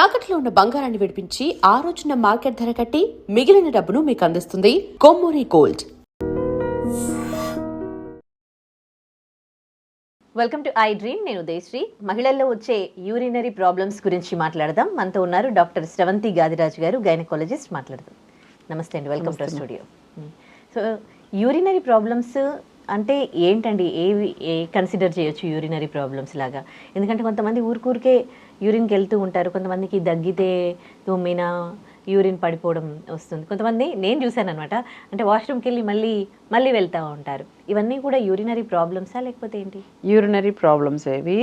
తాకట్లో ఉన్న బంగారాన్ని విడిపించి ఆ రోజున మార్కెట్ ధర కట్టి మిగిలిన డబ్బును మీకు అందిస్తుంది Kommuri gold. Welcome to I dream నేను ఉదయశ్రీ. మహిళల్లో వచ్చే యూరినరీ ప్రాబ్లమ్స్ గురించి మాట్లాడదాం. మనతో ఉన్నారు డాక్టర్ శ్రవంతి గాదిరాజు గారు గైనకాలజిస్ట్ మాట్లాడదాం. నమస్తే అండి. Welcome to studio so urinary problems అంటే ఏంటండి? ఏవి ఏ కన్సిడర్ చేయొచ్చు యూరినరీ ప్రాబ్లమ్స్ లాగా? ఎందుకంటే కొంతమంది ఊరికూరికే యూరిన్కి వెళ్తూ ఉంటారు. కొంతమందికి దగ్గితే తుమ్మినా యూరిన్ పడిపోవడం వస్తుంది. కొంతమంది నేను చూశాను అనమాట అంటే వాష్రూమ్కి వెళ్ళి మళ్ళీ మళ్ళీ వెళ్తూ ఉంటారు. ఇవన్నీ కూడా యూరినరీ ప్రాబ్లమ్సా లేకపోతే ఏంటి? యూరినరీ ప్రాబ్లమ్స్ ఏవి?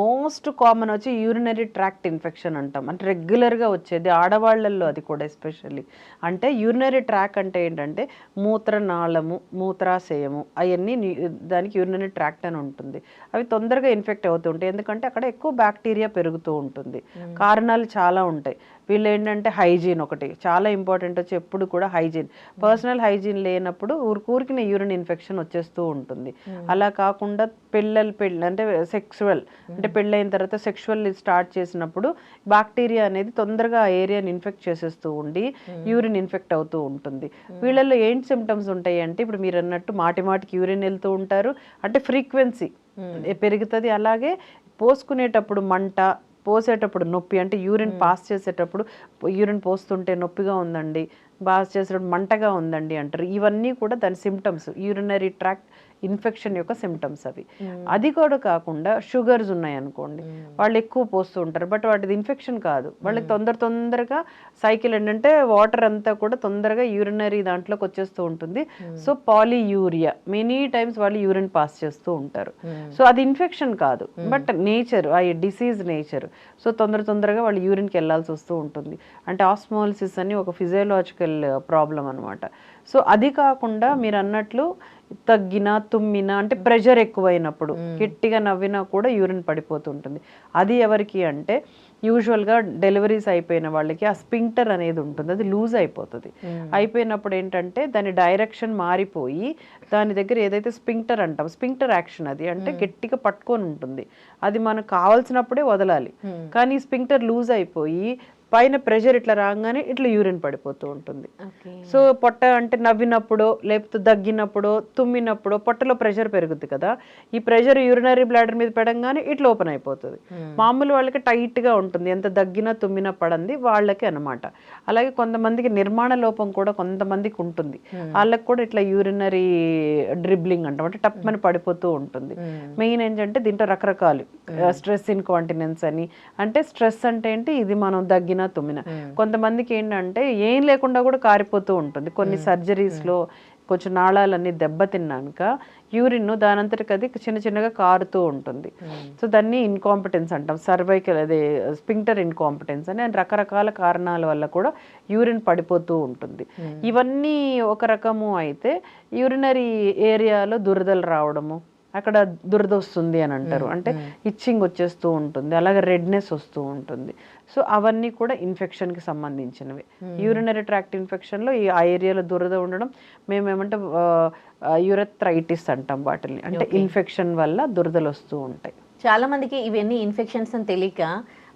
మోస్ట్ కామన్ వచ్చి యూరినరీ ట్రాక్ట్ ఇన్ఫెక్షన్ అంటాం. అంటే రెగ్యులర్గా వచ్చేది ఆడవాళ్ళల్లో అది కూడా ఎస్పెషల్లీ అంటే యూరినరీ ట్రాక్ అంటే ఏంటంటే మూత్రనాళము మూత్రాశయము అవన్నీ దానికి యూరినరీ ట్రాక్ట్ అని ఉంటుంది. అవి తొందరగా ఇన్ఫెక్ట్ అవుతుంటాయి ఎందుకంటే అక్కడ ఎక్కువ బ్యాక్టీరియా పెరుగుతూ ఉంటుంది. కారణాలు చాలా ఉంటాయి. వీళ్ళు ఏంటంటే హైజీన్ ఒకటి. చాలా ఇంపార్టెంట్ వచ్చి ఎప్పుడు కూడా హైజీన్ పర్సనల్ హైజీన్ లేనప్పుడు ఊరికూరికి యూరిన్ ఇన్ఫెక్షన్ వచ్చేస్తూ ఉంటుంది. అలా కాకుండా పిల్లలు పెళ్ళి అంటే సెక్సువల్ అంటే పెళ్ళైన తర్వాత సెక్షువల్ స్టార్ట్ చేసినప్పుడు బాక్టీరియా అనేది తొందరగా ఆ ఏరియాని ఇన్ఫెక్ట్ చేసేస్తూ ఉండి యూరిన్ ఇన్ఫెక్ట్ అవుతూ ఉంటుంది. వీళ్ళల్లో ఏంటి సిమ్టమ్స్ ఉంటాయి అంటే ఇప్పుడు మీరు అన్నట్టు మాటి మాటికి యూరిన్ వెళ్తూ ఉంటారు. అంటే ఫ్రీక్వెన్సీ పెరుగుతుంది. అలాగే పోసుకునేటప్పుడు మంట పోసేటప్పుడు నొప్పి అంటే యూరిన్ పాస్ చేసేటప్పుడు యూరిన్ పోస్తుంటే నొప్పిగా ఉందండి పాస్ చేసేటప్పుడు మంటగా ఉందండి అంటారు. ఇవన్నీ కూడా దాని సిమ్టమ్స్ యూరినరీ ట్రాక్ట్ ఇన్ఫెక్షన్ యొక్క సిమ్టమ్స్ అవి. అది కూడా కాకుండా షుగర్స్ ఉన్నాయి అనుకోండి వాళ్ళు ఎక్కువ పోస్తూ ఉంటారు. బట్ వాటిది ఇన్ఫెక్షన్ కాదు. వాళ్ళకి తొందర తొందరగా సైకిల్ ఏంటంటే వాటర్ అంతా కూడా తొందరగా యూరినరీ దాంట్లోకి వచ్చేస్తూ ఉంటుంది. సో పాలియూరియా మెనీ టైమ్స్ వాళ్ళు యూరిన్ పాస్ చేస్తూ ఉంటారు. సో అది ఇన్ఫెక్షన్ కాదు. బట్ నేచర్ ఆ డిసీజ్ నేచర్ సో తొందర తొందరగా వాళ్ళు యూరిన్కి వెళ్ళాల్సి వస్తూ ఉంటుంది. అంటే ఆస్మోలిసిస్ అని ఒక ఫిజియోలాజికల్ ప్రాబ్లం అనమాట సో అది కాకుండా మీరు అన్నట్లు తగ్గినా తుమ్మినా అంటే ప్రెషర్ ఎక్కువైనప్పుడు గట్టిగా నవ్వినా కూడా యూరిన్ పడిపోతుంటుంది. అది ఎవరికి అంటే యూజువల్గా డెలివరీస్ అయిపోయిన వాళ్ళకి ఆ స్పింక్టర్ అనేది ఉంటుంది. అది లూజ్ అయిపోతుంది. అయిపోయినప్పుడు ఏంటంటే దాని డైరెక్షన్ మారిపోయి దాని దగ్గర ఏదైతే స్పింక్టర్ అంటాం స్పింక్టర్ యాక్షన్ అది అంటే గట్టిగా పట్టుకొని ఉంటుంది. అది మనకు కావాల్సినప్పుడే వదలాలి. కానీ స్పింక్టర్ లూజ్ అయిపోయి పైన ప్రెషర్ ఇట్లా రాగానే ఇట్లా యూరిన్ పడిపోతూ ఉంటుంది. సో పొట్ట అంటే నవ్వినప్పుడో లేకపోతే దగ్గినప్పుడో తుమ్మినప్పుడో పొట్టలో ప్రెషర్ పెరుగుద్ది కదా. ఈ ప్రెషర్ యూరినరీ బ్లాడర్ మీద పెడంగానే ఇట్లా ఓపెన్ అయిపోతుంది. మామూలు వాళ్ళకి టైట్గా ఉంటుంది. ఎంత దగ్గినా తుమ్మినా పడంది వాళ్ళకి అన్నమాట. అలాగే కొంతమందికి నిర్మాణ లోపం కూడా కొంతమందికి ఉంటుంది. వాళ్ళకి కూడా ఇట్లా యూరినరీ డ్రిబ్లింగ్ అంటాం. అంటే టప్మని పడిపోతూ ఉంటుంది. మెయిన్ ఏంటంటే దీంట్లో రకరకాలు. స్ట్రెస్ ఇన్కాంటినెన్స్ అని. అంటే స్ట్రెస్ అంటే ఏంటి? ఇది మనం దగ్గినా తుమ్మినా. కొంతమందికి ఏంటంటే ఏం లేకుండా కూడా కారిపోతూ ఉంటుంది. కొన్ని surgeries లో కొంచెం నాళాలన్నీ దెబ్బతిన్నాక యూరిన్ దానంతటికి అది చిన్న చిన్నగా కారుతూ ఉంటుంది. సో దాన్ని ఇన్కాంపిటెన్స్ అంటాం. సర్వైకల్ అదే స్పింక్టర్ ఇన్కాంపిటెన్స్ అని రకరకాల కారణాల వల్ల కూడా యూరిన్ పడిపోతూ ఉంటుంది. ఇవన్నీ ఒక రకము అయితే యూరినరీ ఏరియాలో దురదలు రావడము అక్కడ దురద వస్తుంది అని అంటారు. అంటే ఇచ్చింగ్ వచ్చేస్తూ ఉంటుంది. అలాగే రెడ్నెస్ వస్తూ ఉంటుంది. సో అవన్నీ కూడా ఇన్ఫెక్షన్కి సంబంధించినవి. యూరినరీ ట్రాక్ట్ ఇన్ఫెక్షన్లో ఈ ఆ ఏరియాలో దురద ఉండడం మేము ఏమంటే యూరథ్రైటిస్ అంటాం వాటిని అంటే ఇన్ఫెక్షన్ వల్ల దురదలు వస్తూ ఉంటాయి. చాలా మందికి ఇవన్నీ ఇన్ఫెక్షన్స్ అని తెలియక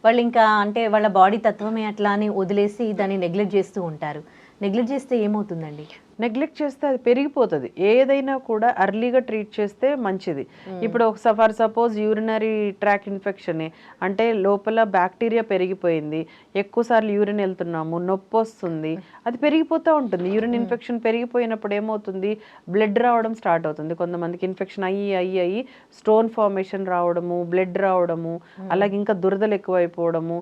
వాళ్ళు ఇంకా అంటే వాళ్ళ బాడీ తత్వమే అట్లా అని వదిలేసి దాన్ని నెగ్లెక్ట్ చేస్తూ ఉంటారు. నెగ్లెక్ట్ చేస్తే ఏమవుతుందండి? నెగ్లెక్ట్ చేస్తే అది పెరిగిపోతుంది. ఏదైనా కూడా అర్లీగా ట్రీట్ చేస్తే మంచిది. ఇప్పుడు ఒక for suppose urinary tract infection అంటే లోపల బ్యాక్టీరియా పెరిగిపోయింది. ఎక్కువ సార్లు యూరిన్ వెళ్తున్నాము నొప్పి వస్తుంది. అది పెరిగిపోతూ ఉంటుంది. యూరిన్ ఇన్ఫెక్షన్ పెరిగిపోయినప్పుడు ఏమవుతుంది? బ్లడ్ రావడం స్టార్ట్ అవుతుంది. కొంతమందికి ఇన్ఫెక్షన్ అయ్యి అయ్యి అయ్యి స్టోన్ ఫార్మేషన్ రావడము బ్లడ్ రావడము అలాగే ఇంకా దురదలు ఎక్కువైపోవడము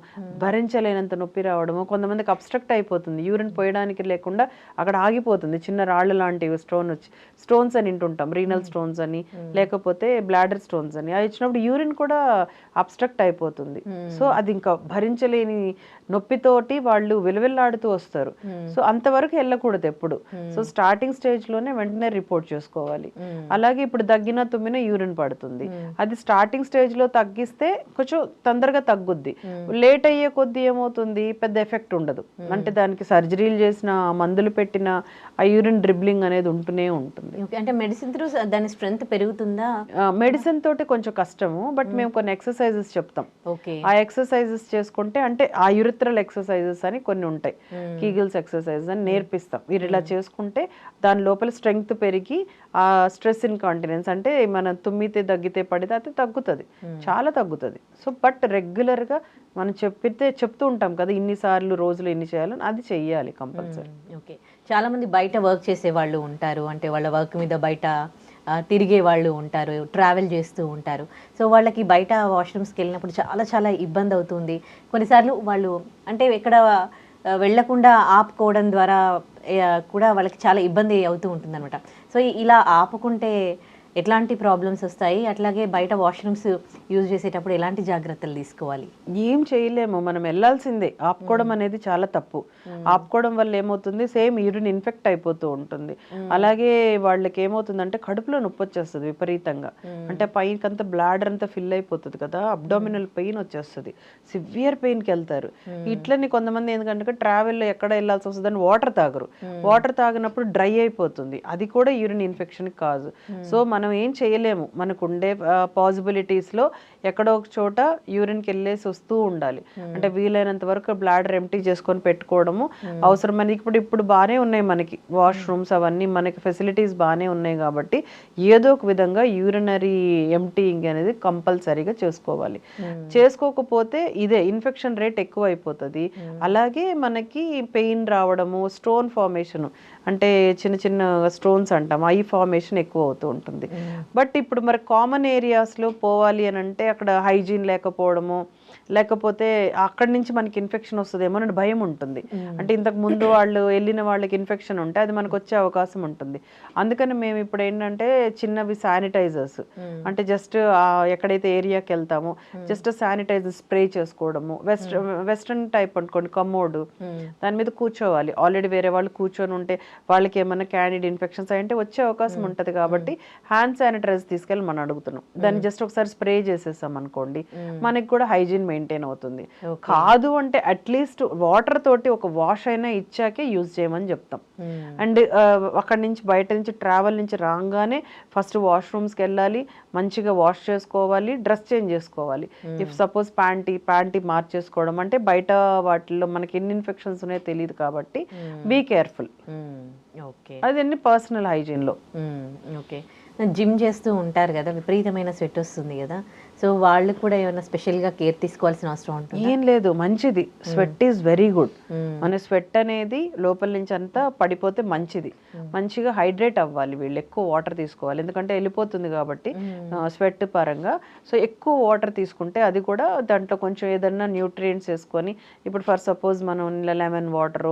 భరించలేనంత నొప్పి రావడము కొంతమందికి అబ్స్ట్రక్ట్ అయిపోతుంది. యూరిన్ పోయడానికి లేకుండా అక్కడ ఆగిపోతుంది. చిన్న రాళ్ళు లాంటివి స్టోన్ వచ్చి స్టోన్స్ అని వింటుంటాం రీనల్ స్టోన్స్ అని లేకపోతే బ్లాడర్ స్టోన్స్ అని. అవి వచ్చినప్పుడు యూరిన్ కూడా అబ్స్ట్రక్ట్ అయిపోతుంది. సో అది ఇంకా భరించలేని నొప్పితోటి వాళ్ళు విలవిల్లాడుతూ వస్తారు. సో అంతవరకు వెళ్ళకూడదు ఎప్పుడు. సో స్టార్టింగ్ స్టేజ్లోనే వెంటనే రిపోర్ట్ చేసుకోవాలి. అలాగే ఇప్పుడు దగ్గిన తుమ్మిన యూరిన్ పడుతుంది. అది స్టార్టింగ్ స్టేజ్లో తగ్గిస్తే కొంచెం తొందరగా తగ్గుద్ది. లేట్ అయ్యే కొద్దీ ఏమవుతుంది? పెద్ద ఎఫెక్ట్ ఉండదు. అంటే దానికి సర్జరీలు చేసిన మందులు పెట్టిన ఆ యూరిన్ డ్రిబ్లింగ్ అనేది ఉంటూనే ఉంటుంది. అంటే మెడిసిన్ త్రూ దాని స్ట్రెంగ్త్ పెరుగుతుందా? మెడిసిన్ తోటి కొంచెం కష్టము బట్ మేము కొన్ని ఎక్సర్సైజెస్ చెప్తాం. ఓకే ఆ ఎక్సర్సైజెస్ చేసుకుంటే అంటే ఆ యురిత్రల్ ఎక్సర్సైజెస్ అని కొన్ని ఉంటాయి. కీగిల్స్ ఎక్సర్సైజెస్ అని నేర్పిస్తాం. మీరు ఇలా చేసుకుంటే దాని లోపల స్ట్రెంగ్త్ పెరిగి ఆ స్ట్రెస్ ఇన్కాంటినెన్స్ అంటే మన తుమ్మితే దగ్గితే పడితే అది తగ్గుతుంది. చాలా తగ్గుతుంది. సో బట్ రెగ్యులర్గా మనం చెప్పితే చెప్తూ ఉంటాం కదా ఇన్నిసార్లు రోజులు ఎన్ని చేయాలని అది చెయ్యాలి కంపల్సరీ. ఓకే. చాలా మంది బయట వర్క్ చేసే వాళ్ళు ఉంటారు. అంటే వాళ్ళ వర్క్ మీద బయట తిరిగే వాళ్ళు ఉంటారు ట్రావెల్ చేస్తూ ఉంటారు. సో వాళ్ళకి బయట వాష్రూమ్స్కి వెళ్ళినప్పుడు చాలా చాలా ఇబ్బంది అవుతుంది. కొన్నిసార్లు వాళ్ళు అంటే ఎక్కడ వెళ్ళకుండా వెళ్ళకుండా ఆపుకోవడం ద్వారా కూడా వాళ్ళకి చాలా ఇబ్బంది అవుతూ ఉంటుంది అనమాట సో ఇలా ఆపుకుంటే ఎట్లాంటి ప్రాబ్లమ్స్ వస్తాయి? అట్లాగే బయట వాష్రూమ్స్ యూజ్ చేసేటప్పుడు ఎలాంటి జాగ్రత్తలు తీసుకోవాలి? ఏం చేయలేము. మనం వెళ్ళాల్సిందే. ఆపుకోవడం అనేది చాలా తప్పు. ఆపుకోవడం వల్ల ఏమవుతుంది? సేమ్ యూరిన్ ఇన్ఫెక్ట్ అయిపోతూ ఉంటుంది. అలాగే వాళ్ళకి ఏమవుతుందంటే కడుపులో నొప్పి వచ్చేస్తుంది విపరీతంగా. అంటే పైకి అంతా బ్లాడర్ అంతా ఫిల్ అయిపోతుంది కదా. అబ్డామినల్ పెయిన్ వచ్చేస్తుంది. సివియర్ పెయిన్కి వెళ్తారు. ఇట్లని కొంతమంది ఎందుకంటే ట్రావెల్లో ఎక్కడ వెళ్ళాల్సి వస్తుందని వాటర్ తాగరు. వాటర్ తాగినప్పుడు డ్రై అయిపోతుంది. అది కూడా యూరిన్ ఇన్ఫెక్షన్ కాదు. సో మనం ఏం చేయలేము. మనకు ఉండే పాసిబిలిటీస్లో ఎక్కడో ఒక చోట యూరిన్కి వెళ్ళేసి వస్తూ ఉండాలి. అంటే వీలైనంత వరకు బ్లాడర్ ఎంటీ చేసుకొని పెట్టుకోవడము అవసరమైన ఇప్పుడు ఇప్పుడు బాగానే ఉన్నాయి మనకి. వాష్రూమ్స్ అవన్నీ మనకి ఫెసిలిటీస్ బాగానే ఉన్నాయి కాబట్టి ఏదో ఒక విధంగా యూరినరీ ఎంటీయింగ్ అనేది కంపల్సరీగా చేసుకోవాలి. చేసుకోకపోతే ఇదే ఇన్ఫెక్షన్ రేట్ ఎక్కువ అయిపోతుంది అలాగే మనకి పెయిన్ రావడము స్టోన్ ఫార్మేషన్ అంటే చిన్న చిన్న స్టోన్స్ అంటాం. ఐ ఫార్మేషన్ ఎక్కువ అవుతూ ఉంటుంది. బట్ ఇప్పుడు మరి కామన్ ఏరియాస్లో పోవాలి అని అంటే అక్కడ హైజీన్ లేకపోవడము లేకపోతే అక్కడి నుంచి మనకి ఇన్ఫెక్షన్ వస్తుందేమో అని భయం ఉంటుంది. అంటే ఇంతకు ముందు వాళ్ళు వెళ్ళిన వాళ్ళకి ఇన్ఫెక్షన్ ఉంటే అది మనకు వచ్చే అవకాశం ఉంటుంది. అందుకని మేము ఇప్పుడు ఏంటంటే చిన్నవి శానిటైజర్స్ అంటే జస్ట్ ఎక్కడైతే ఏరియాకి వెళ్తామో జస్ట్ శానిటైజర్ స్ప్రే చేసుకోవడము. వెస్ట్ వెస్ట్రన్ టైప్ అనుకోండి కమ్మోడు. దాని మీద కూర్చోవాలి. ఆల్రెడీ వేరే వాళ్ళు కూర్చొని ఉంటే వాళ్ళకి ఏమైనా క్యాండిడ్ ఇన్ఫెక్షన్స్ అంటే వచ్చే అవకాశం ఉంటుంది కాబట్టి హ్యాండ్ శానిటైజర్ తీసుకెళ్ళి మనం అడుగుతున్నాం. దాన్ని జస్ట్ ఒకసారి స్ప్రే చేసేసాం అనుకోండి మనకి కూడా హైజీన్ మెయింటైన్ అవుతుంది. కాదు అంటే అట్లీస్ట్ వాటర్ తోటి ఒక వాష్ అయినా ఇచ్చాకే యూజ్ చేయమని చెప్తాం. అండ్ అక్కడి నుంచి బయట నుంచి ట్రావెల్ నుంచి రాగానే ఫస్ట్ వాష్రూమ్స్కి వెళ్ళాలి మంచిగా వాష్ చేసుకోవాలి డ్రెస్ చేంజ్ చేసుకోవాలి. ఇఫ్ సపోజ్ ప్యాంటీ ప్యాంటీ మార్చేసుకోవడం అంటే బయట వాటిల్లో మనకి ఎన్ని ఇన్ఫెక్షన్స్ ఉన్నాయో తెలియదు కాబట్టి బీ కేర్ఫుల్ ఓకే అది అన్ని పర్సనల్ హైజీన్లో ఓకే జిమ్ చేస్తూ ఉంటారు కదా విపరీతమైన స్వెట్ వస్తుంది కదా. సో వాళ్ళు కూడా ఏమైనా స్పెషల్గా కేర్ తీసుకోవాల్సిన అవసరం ఉంటుంది? ఏం లేదు మంచిది. Sweat is very good. మన స్వెట్ అనేది లోపల నుంచి అంతా పడిపోతే మంచిది. మంచిగా హైడ్రేట్ అవ్వాలి వీళ్ళు ఎక్కువ వాటర్ తీసుకోవాలి. ఎందుకంటే వెళ్ళిపోతుంది కాబట్టి స్వెట్ పరంగా. సో ఎక్కువ వాటర్ తీసుకుంటే అది కూడా దాంట్లో కొంచెం ఏదన్నా న్యూట్రియంట్స్ వేసుకొని ఇప్పుడు ఫర్ సపోజ్ మనం లెమన్ వాటర్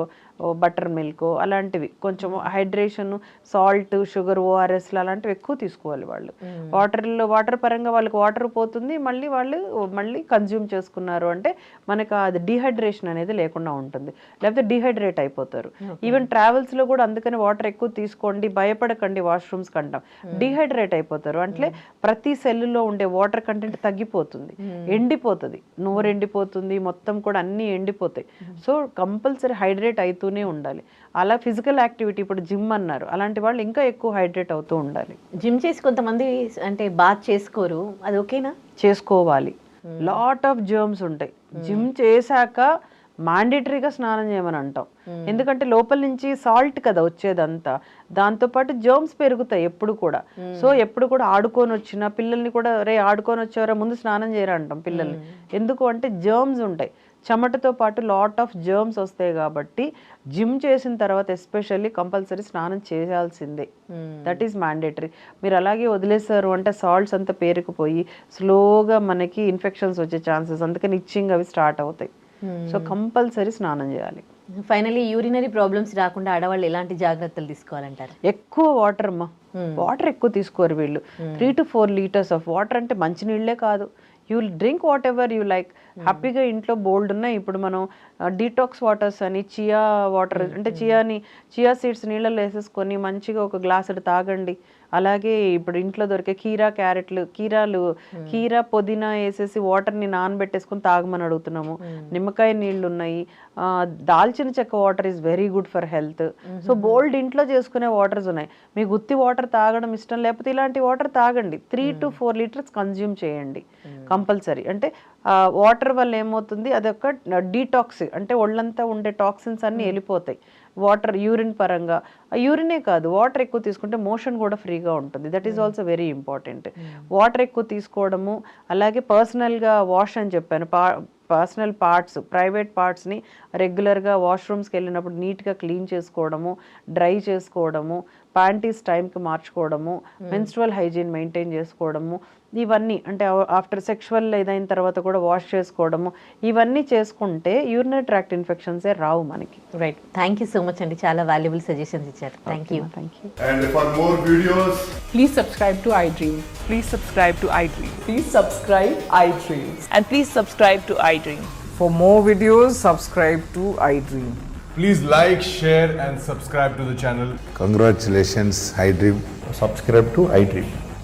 బటర్ మిల్క్ అలాంటివి కొంచెం హైడ్రేషన్ సాల్ట్ షుగర్ ఓఆర్ఎస్ అలాంటివి ఎక్కువ తీసుకోవాలి వాళ్ళు. వాటర్లో వాటర్ పరంగా వాళ్ళకి వాటర్ పోతుంది మళ్ళీ వాళ్ళు మళ్ళీ కన్జ్యూమ్ చేసుకున్నారు అంటే మనకు అది డిహైడ్రేషన్ అనేది లేకుండా ఉంటుంది. లేకపోతే డిహైడ్రేట్ అయిపోతారు. ఈవెన్ ట్రావెల్స్లో కూడా అందుకని వాటర్ ఎక్కువ తీసుకోండి భయపడకండి వాష్రూమ్స్ కంటాం. డిహైడ్రేట్ అయిపోతారు. అంటే ప్రతి సెల్లులో ఉండే వాటర్ కంటెంట్ తగ్గిపోతుంది. ఎండిపోతుంది. నోరు ఎండిపోతుంది మొత్తం కూడా అన్నీ ఎండిపోతాయి. సో కంపల్సరీ హైడ్రేట్ అవుతూనే ఉండాలి. అలా ఫిజికల్ యాక్టివిటీ ఇప్పుడు జిమ్ అన్నారు. అలాంటి వాళ్ళు ఇంకా ఎక్కువ హైడ్రేట్ అవుతూ ఉండాలి. జిమ్ చేసి కొంతమంది అంటే బాత్ చేసుకోరు. అది ఓకేనా? చేసుకోవాలి. లాట్ ఆఫ్ జర్మ్స్ ఉంటాయి. జిమ్ చేశాక మాండేటరీగా స్నానం చేయమని అంటాం. ఎందుకంటే లోపల నుంచి సాల్ట్ కదా వచ్చేదంతా. దాంతోపాటు జర్మ్స్ పెరుగుతాయి ఎప్పుడు కూడా. సో ఎప్పుడు కూడా ఆడుకొని వచ్చిన పిల్లల్ని కూడా రే ఆడుకొని వచ్చేవారా ముందు స్నానం చేయరా అంటాం పిల్లల్ని. ఎందుకు అంటే జర్మ్స్ ఉంటాయి. చెమటతో పాటు లాట్ ఆఫ్ జర్మ్స్ వస్తాయి కాబట్టి జిమ్ చేసిన తర్వాత ఎస్పెషల్లీ కంపల్సరీ స్నానం చేయాల్సిందే. దట్ ఈస్ మ్యాండేటరీ మీరు అలాగే వదిలేశారు అంటే సాల్ట్స్ అంతా పేరుకుపోయి స్లోగా మనకి ఇన్ఫెక్షన్స్ వచ్చే ఛాన్సెస్ అందుకని ఇచ్చింగ్ అవి స్టార్ట్ అవుతాయి. సో కంపల్సరీ స్నానం చేయాలి. ఫైనలీ యూరినరీ ప్రాబ్లమ్స్ రాకుండా ఆడవాళ్ళు ఎలాంటి జాగ్రత్తలు తీసుకోవాలంటారు? ఎక్కువ వాటర్ అమ్మా. వాటర్ ఎక్కువ తీసుకోరు వీళ్ళు. Three to four litres of water అంటే మంచినీళ్ళే కాదు. You drink whatever you like హ్యాపీగా ఇంట్లో బోల్డ్ ఉన్నాయి. ఇప్పుడు మనం డీటాక్స్ వాటర్స్ అని చియా వాటర్ అంటే చియాని చియా సీడ్స్ నీళ్ళలో వేసేసుకొని మంచిగా ఒక గ్లాస్ తాగండి. అలాగే ఇప్పుడు ఇంట్లో దొరికే కీరా క్యారెట్లు కీరాలు కీరా పుదీనా వేసేసి వాటర్ని నానబెట్టేసుకొని తాగమని అడుగుతున్నాము. నిమ్మకాయ నీళ్ళు ఉన్నాయి దాల్చిన చెక్క water is very good for health so బోల్డ్ ఇంట్లో చేసుకునే వాటర్స్ ఉన్నాయి. మీకు ఉత్తి వాటర్ తాగడం ఇష్టం లేకపోతే ఇలాంటి వాటర్ తాగండి. Three to four litres consume చేయండి. కంపల్సరీ. అంటే వాటర్ వల్ల ఏమవుతుంది? అదొక డీటాక్స్ అంటే ఒళ్ళంతా ఉండే టాక్సిన్స్ అన్నీ వెళ్ళిపోతాయి. వాటర్ యూరిన్ పరంగా. యూరినే కాదు వాటర్ ఎక్కువ తీసుకుంటే మోషన్ కూడా ఫ్రీగా ఉంటుంది. That is also very important water ఎక్కువ తీసుకోవడము అలాగే పర్సనల్గా వాష్ అని చెప్పాను. పా పర్సనల్ పార్ట్స్ ప్రైవేట్ పార్ట్స్ని రెగ్యులర్గా వాష్రూమ్స్కి వెళ్ళినప్పుడు నీట్గా క్లీన్ చేసుకోవడము డ్రై చేసుకోవడము ప్యాంటీస్ టైంకి మార్చుకోవడము మెన్స్ట్రువల్ హైజీన్ మెయింటైన్ చేసుకోవడము ఇవన్నీ అంటే ఆఫ్టర్ సెక్షువల్ ఏదైన తర్వాత కూడా వాష్ చేసుకోవడము ఇవన్నీ చేసుకుంటే యూరినరీ ట్రాక్ట్ ఏ రావు మనకి. Right thank you so much అండి. చాలా వాల్యుబుల్ సజెషన్స్ ఇచ్చారు. Thank you thank you and for more videos please subscribe to I dream please subscribe to I dream please subscribe I dream and please subscribe to I dream for more videos subscribe to I dream please like share and subscribe to the channel congratulations I dream subscribe to I dream